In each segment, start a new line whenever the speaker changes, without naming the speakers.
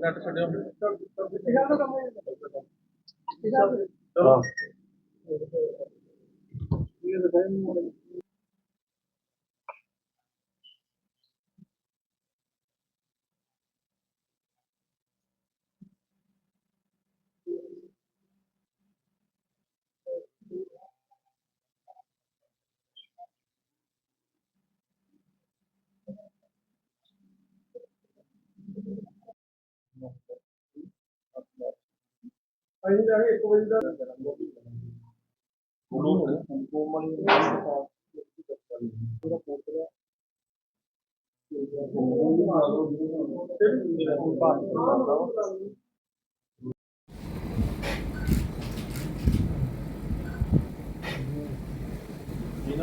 Net ਛੱਡਿਓ।
ਹਾਂ।
ਅਸੀਂ ਕੇ 1 ਵਜੇ ਦਾ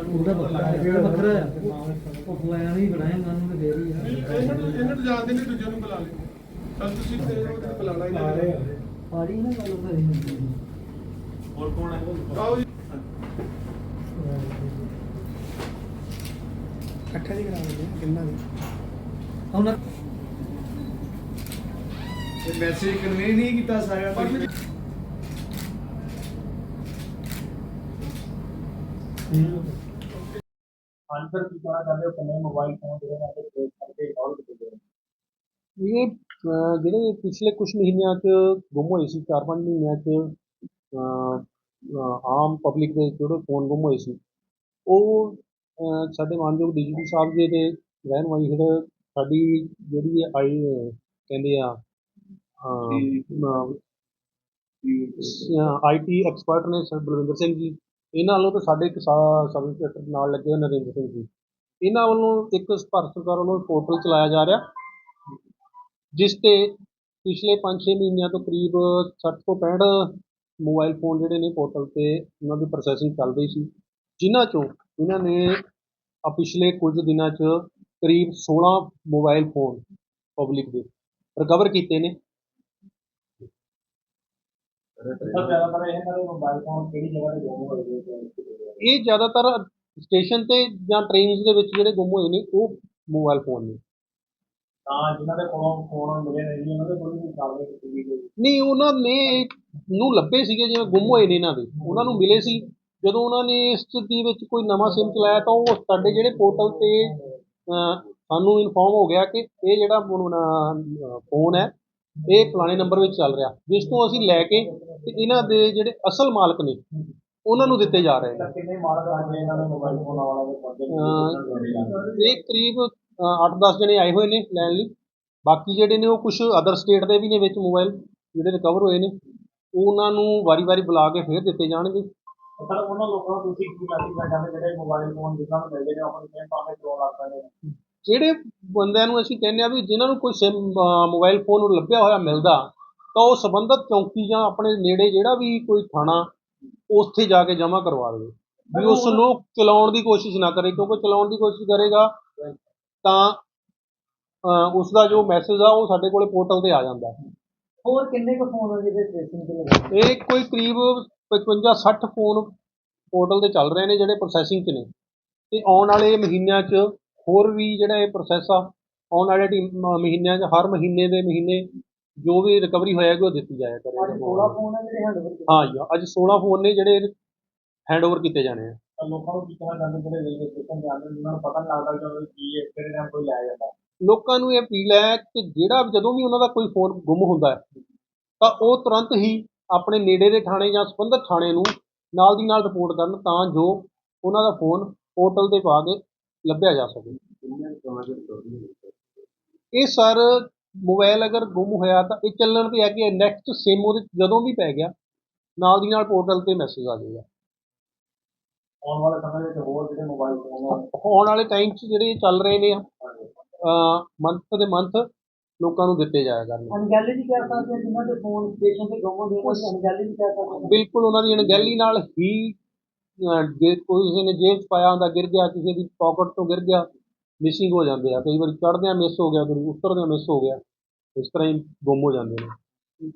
ਉਹਦਾ ਵੱਖਰਾ ਜਿਹੜਾ ਵੱਖਰਾ ਹੈ। ਉਹ ਫਲਾਣਾ ਨਹੀਂ ਬਣਾਏਗਾ ਉਹਨੂੰ ਤੇ ਫੇਰ ਹੀ ਆ।
ਇਹਨਾਂ ਨੂੰ ਇਹਨਾਂ ਨੂੰ ਜਾਣਦੇ ਨਹੀਂ ਦੂਜੇ ਨੂੰ ਬੁਲਾ ਲਿਓ। ਤਾਂ ਤੁਸੀਂ ਤੇ ਉਹ ਤੇ ਬੁਲਾਣਾ ਹੀ ਨਹੀਂ।
ਪਾੜੀ ਨਾ ਗੱਲ ਕਰੀ
ਹੋਰ ਕੌਣ ਹੈ? ਆਓ ਜੀ।
ਇਕੱਠੇ ਦੀ ਕਰਾ ਆ, ਕਿੰਨਾ ਦੀ
ਹੁਣ
ਮੈਸੇਜ ਕਨਵੇ ਨਹੀਂ ਕੀਤਾ ਸਾਰਾ
ਪਰ ਮੇਰੀ
ਆਨਸਰ ਕੀ ਕਹਿਣਾ ਚਾਹੁੰਦੇ ਹੋ ਕਿੰਨੇ ਮੋਬਾਈਲ ਫੋਨ ਜਿਹੜੇ ਨੇ ਤੇ ਕਰਕੇ ਕਾਲ ਕੀਤੇ
ਇਹ ਜਿਹੜੇ ਪਿਛਲੇ ਕੁਝ ਮਹੀਨਿਆਂ 'ਚ ਗੁੰਮ ਹੋਏ ਸੀ 4-5 ਮਹੀਨਿਆਂ 'ਚ ਆਮ ਪਬਲਿਕ ਦੇ ਜਿਹੜੇ ਫੋਨ ਗੁੰਮ ਹੋਏ ਸੀ ਉਹ ਸਾਡੇ ਮਾਨਯੋਗ ਡੀਜੀਪੀ ਸਾਹਿਬ ਜੀ ਦੇ ਰਹਿਨਮਾਈ ਹੇਠ ਸਾਡੀ ਜਿਹੜੀ ਆਈ ਕਹਿੰਦੇ ਆ ਆਈਟੀ ਐਕਸਪਰਟ ਨੇ ਸਰ ਬਲਵਿੰਦਰ ਸਿੰਘ ਜੀ ਇਹਨਾਂ ਵੱਲੋਂ ਤੇ ਸਾਡੇ ਸਬ ਇੰਸਪੈਕਟਰ ਨਾਲ ਲੱਗੇ ਹੋਏ ਨਰਿੰਦਰ ਸਿੰਘ ਜੀ ਇਹਨਾਂ ਵੱਲੋਂ ਇੱਕ ਭਾਰਤ ਸਰਕਾਰ ਵੱਲੋਂ ਪੋਰਟਲ ਚਲਾਇਆ ਜਾ ਰਿਹਾ ਜਿਸ ਤੇ ਪਿਛਲੇ 5-6 ਮਹੀਨਿਆਂ ਤੋਂ ਕਰੀਬ ਸੱਠ ਤੋਂ 65 ਮੋਬਾਈਲ ਫੋਨ ਜਿਹੜੇ ਨੇ ਪੋਰਟਲ ਤੇ ਉਹਨਾਂ ਦੀ ਪ੍ਰੋਸੈਸਿੰਗ ਚੱਲ ਰਹੀ ਸੀ, ਜਿਨ੍ਹਾਂ ਚੋਂ ਇਹਨਾਂ ਨੇ ਆ ਪਿਛਲੇ ਕੁਝ ਦਿਨਾਂ 'ਚ ਕਰੀਬ 16 ਮੋਬਾਈਲ ਫੋਨ ਪਬਲਿਕ ਦੇ ਰਿਕਵਰ ਕੀਤੇ ਨੇ।
ਸਰ ਜ਼ਿਆਦਾਤਰ ਇਹਨਾਂ ਦੇ ਮੋਬਾਈਲ ਫੋਨ ਕਿਹੜੀ ਜਗ੍ਹਾ ਤੇ ਗੁੰਮ ਹੋਏ ਨੇ ਤੇ
ਇਹ ਜ਼ਿਆਦਾਤਰ ਸਟੇਸ਼ਨ ਤੇ ਜਾਂ ਟ੍ਰੇਨਸ ਦੇ ਵਿੱਚ ਜਿਹੜੇ ਗੁੰਮ ਹੋਏ ਨੇ, ਉਹ ਮੋਬਾਈਲ ਫੋਨ ਨੇ।
ਤਾਂ ਜਿਨ੍ਹਾਂ ਦੇ ਕੋਲੋਂ ਫੋਨ ਮਿਲੇ ਨੇ ਜੀ ਉਹਨਾਂ ਦੇ ਕੋਲ ਵੀ ਕਾਰਵਾਈ ਕੀਤੀ ਗਈ ਹੈ
ਨਹੀਂ ਉਹਨਾਂ ਨੇ ਨੂੰ ਲੱਭੇ ਸੀਗੇ ਜਿਵੇਂ ਗੁੰਮ ਹੋਏ ਨੇ ਇਹਨਾਂ ਦੇ। ਉਹਨਾਂ ਨੂੰ ਮਿਲੇ ਸੀ। ਜਦੋਂ ਉਹਨਾਂ ਨੇ ਇਸ ਦੇ ਵਿੱਚ ਕੋਈ ਨਵਾਂ ਸਿਮ ਚਲਾਇਆ ਤਾਂ ਉਹ ਸਾਡੇ ਜਿਹੜੇ ਪੋਰਟਲ ਤੇ ਅਹ, ਸਾਨੂੰ ਇਨਫੋਰਮ ਹੋ ਗਿਆ ਕਿ ਇਹ ਜਿਹੜਾ ਫੋਨ ਹੈ ਇਹ ਫਲਾਣੇ ਨੰਬਰ ਵਿੱਚ ਚੱਲ ਰਿਹਾ। ਜਿਸ ਤੋਂ ਅਸੀਂ ਲੈ ਕੇ ਤੇ ਇਹਨਾਂ ਦੇ ਜਿਹੜੇ ਅਸਲ ਮਾਲਕ ਨੇ ਉਹਨਾਂ ਨੂੰ ਦਿੱਤੇ ਜਾ ਰਹੇ ਨੇ।
ਤਾਂ ਕਿੰਨੇ ਮਾਲਕ ਆ ਗਏ ਇਹਨਾਂ ਦੇ ਮੋਬਾਈਲ ਫੋਨ ਵਾਲਾ ਦੇ ਪਰਦੇ
ਇਹ ਕਰੀਬ 8-10 ਜਣੇ ਆਏ ਹੋਏ ਨੇ ਲੈਣ ਲਈ। ਬਾਕੀ ਜਿਹੜੇ ਨੇ ਉਹ ਕੁਝ ਅਦਰ ਸਟੇਟ ਦੇ ਵੀ ਨੇ ਵਿੱਚ ਮੋਬਾਈਲ ਜਿਹੜੇ ਰਿਕਵਰ ਹੋਏ ਨੇ। ਉਹ ਉਹਨਾਂ ਨੂੰ ਵਾਰੀ-ਵਾਰੀ ਬੁਲਾ ਕੇ ਫੇਰ ਦਿੱਤੇ ਜਾਣਗੇ।
ਸਰ ਉਹਨਾਂ ਲੋਕਾਂ ਨੂੰ ਤੁਸੀਂ ਕੀ ਮੈਸੇਜ ਕਰਨਾ ਚਾਹੁੰਦੇ? ਜਿਹੜੇ ਮੋਬਾਈਲ ਫੋਨ ਜਿਨ੍ਹਾਂ ਨੂੰ ਮਿਲਦੇ ਨੇ ਉਹ ਆਪਣੀ ਸਿਮ ਭਾਵੇਂ ਚੋਣ ਲੱਗ ਪੈਂਦੇ ਨੇ
ਜਿਹੜੇ ਬੰਦਿਆਂ ਨੂੰ ਅਸੀਂ ਕਹਿੰਦੇ ਆ ਵੀ ਜਿਨ੍ਹਾਂ ਨੂੰ ਕੋਈ ਸਿਮ ਮੋਬਾਈਲ ਫੋਨ ਲੱਭਿਆ ਹੋਇਆ ਮਿਲਦਾ ਤਾਂ ਉਹ ਸੰਬੰਧਤ ਚੌਂਕੀ ਜਾਂ ਆਪਣੇ ਨੇੜੇ ਜਿਹੜਾ ਵੀ ਕੋਈ ਥਾਣਾ ਉੱਥੇ ਜਾ ਕੇ ਜਮ੍ਹਾਂ ਕਰਵਾ ਦੇਵੇ। ਵੀ ਉਸ ਨੂੰ ਚਲਾਉਣ ਦੀ ਕੋਸ਼ਿਸ਼ ਨਾ ਕਰੇ ਕਿਉਂਕਿ ਚਲਾਉਣ ਦੀ ਕੋਸ਼ਿਸ਼ ਕਰੇਗਾ ਤਾਂ ਉਸ ਦਾ ਜੋ ਮੈਸੇਜ ਆ ਉਹ ਸਾਡੇ ਕੋਲੇ ਪੋਰਟਲ ਤੇ ਆ ਜਾਂਦਾ।
ਹੋਰ ਕਿੰਨੇ ਕੁ ਫੋਨ ਆ ਜਿਹਦੇ ਟ੍ਰੇਸਿੰਗ ਤੇ ਲੱਗੇ?
ਇਹ ਕੋਈ ਕਰੀਬ 55-60 ਫੋਨ ਪੋਰਟਲ ਤੇ ਚੱਲ ਰਹੇ ਨੇ ਜਿਹੜੇ ਪ੍ਰੋਸੈਸਿੰਗ 'ਚ ਨੇ। ਤੇ ਆਉਣ ਵਾਲੇ ਮਹੀਨਿਆਂ 'ਚ ਹੋਰ ਵੀ ਜਿਹੜਾ ਇਹ ਪ੍ਰੋਸੈਸ ਆ ਆਉਣ ਵਾਲੇ ਟੀ- ਮ- ਮਹੀਨਿਆਂ 'ਚ ਹਰ ਮਹੀਨੇ ਦੇ ਮਹੀਨੇ ਜੋ ਵੀ ਰਿਕਵਰੀ ਹੋਏਗੀ ਉਹ ਦਿੱਤੀ ਜਾਇਆ ਕਰੇਗਾ
16 ਫੋਨ ਆ ਜਿਹੜੇ ਹੈਂਡਓਵਰ
ਹਾਂ ਜੀ ਅੱਜ 16 ਫੋਨ ਨੇ ਜਿਹੜੇ ਹੈਂਡਓਵਰ ਕੀਤੇ ਜਾਣੇ ਆ।
ਲੋਕਾਂ ਨੂੰ ਕੀ ਕਹਿਣਾ ਚਾਹੁੰਦੇ ਜਿਹੜੇ ਰੇਲਵੇ ਸਟੇਸ਼ਨ ਜਾਂਦੇ ਨੇ ਉਹਨਾਂ ਨੂੰ ਪਤਾ ਨਹੀਂ ਲੱਗਦਾ ਕਿ ਉਹਨਾਂ ਦੀ ਕੀ ਹੈ ਕਿਹੜੇ ਟਾਈਮ ਕੋਈ ਲੈ ਜਾਂਦਾ।
ਲੋਕਾਂ ਨੂੰ ਇਹ ਅਪੀਲ ਹੈ ਕਿ ਜਿਹੜਾ ਜਦੋਂ ਵੀ ਉਹਨਾਂ ਦਾ ਕੋਈ ਫੋਨ ਗੁੰਮ ਹੁੰਦਾ ਹੈ ਤਾਂ ਉਹ ਤੁਰੰਤ ਹੀ ਆਪਣੇ ਨੇੜੇ ਦੇ ਥਾਣੇ ਜਾਂ ਸੰਬੰਧਿਤ ਥਾਣੇ ਨੂੰ ਨਾਲ ਦੀ ਨਾਲ ਰਿਪੋਰਟ ਕਰਨ ਤਾਂ ਜੋ ਉਹਨਾਂ ਦਾ ਫੋਨ ਪੋਰਟਲ ਤੇ ਪਾ ਕੇ ਲੱਭਿਆ ਜਾ ਸਕੇ। ਇਹ ਸਰ ਮੋਬਾਈਲ ਅਗਰ ਗੁੰਮ ਹੋਇਆ ਤਾਂ ਇਹ ਚੱਲਣ ਤੇ ਹੈ ਕਿ ਨੈਕਸਟ ਸਿਮ ਉਹਦੇ ਜਦੋਂ ਵੀ ਪੈ ਗਿਆ ਨਾਲ ਦੀ ਨਾਲ ਪੋਰਟਲ ਤੇ ਮੈਸੇਜ ਆ ਜਾਏਗਾ।
ਆਉਣ ਵਾਲੇ ਸਮੇਂ ਵਿੱਚ ਹੋਰ ਜਿਹੜੇ ਮੋਬਾਈਲ ਫੋਨ ਆ
ਆਉਣ ਵਾਲੇ ਟਾਈਮ 'ਚ ਜਿਹੜੇ ਚੱਲ ਰਹੇ ਨੇ ਮੰਥ ਦੇ ਮੰਥ ਲੋਕਾਂ ਨੂੰ ਦਿੱਤੇ ਜਾਇਆ ਕਰਨਗੇ
ਅਣਗਹਿਲੀ ਵੀ ਕਹਿ ਸਕਦੇ ਹਾਂ ਜਿਨ੍ਹਾਂ ਦੇ ਫੋਨ ਸਟੇਸ਼ਨ ਤੇ ਗੁੰਮ ਹੁੰਦੇ ਆ ਉਹਨਾਂ ਦੀ ਅਣਗਹਿਲੀ ਵੀ ਕਹਿ ਸਕਦੇ ਹਾਂ।
ਬਿਲਕੁਲ ਉਹਨਾਂ ਦੀ ਅਣਗਹਿਲੀ ਨਾਲ ਹੀ ਅਹ, ਜੇ ਕੋਈ ਕਿਸੇ ਨੇ ਜੇਬ 'ਚ ਪਾਇਆ ਹੁੰਦਾ ਗਿਰ ਗਿਆ ਕਿਸੇ ਦੀ ਪਾਕਟ ਤੋਂ ਗਿਰ ਗਿਆ ਮਿਸਿੰਗ ਹੋ ਜਾਂਦੇ ਆ। ਕਈ ਵਾਰੀ ਚੜ੍ਹਦਿਆਂ ਮਿਸ ਹੋ ਗਿਆ ਕਦੀ ਉਤਰਦਿਆਂ ਮਿਸ ਹੋ ਗਿਆ ਇਸ ਤਰ੍ਹਾਂ ਹੀ ਗੁੰਮ ਹੋ ਜਾਂਦੇ ਨੇ।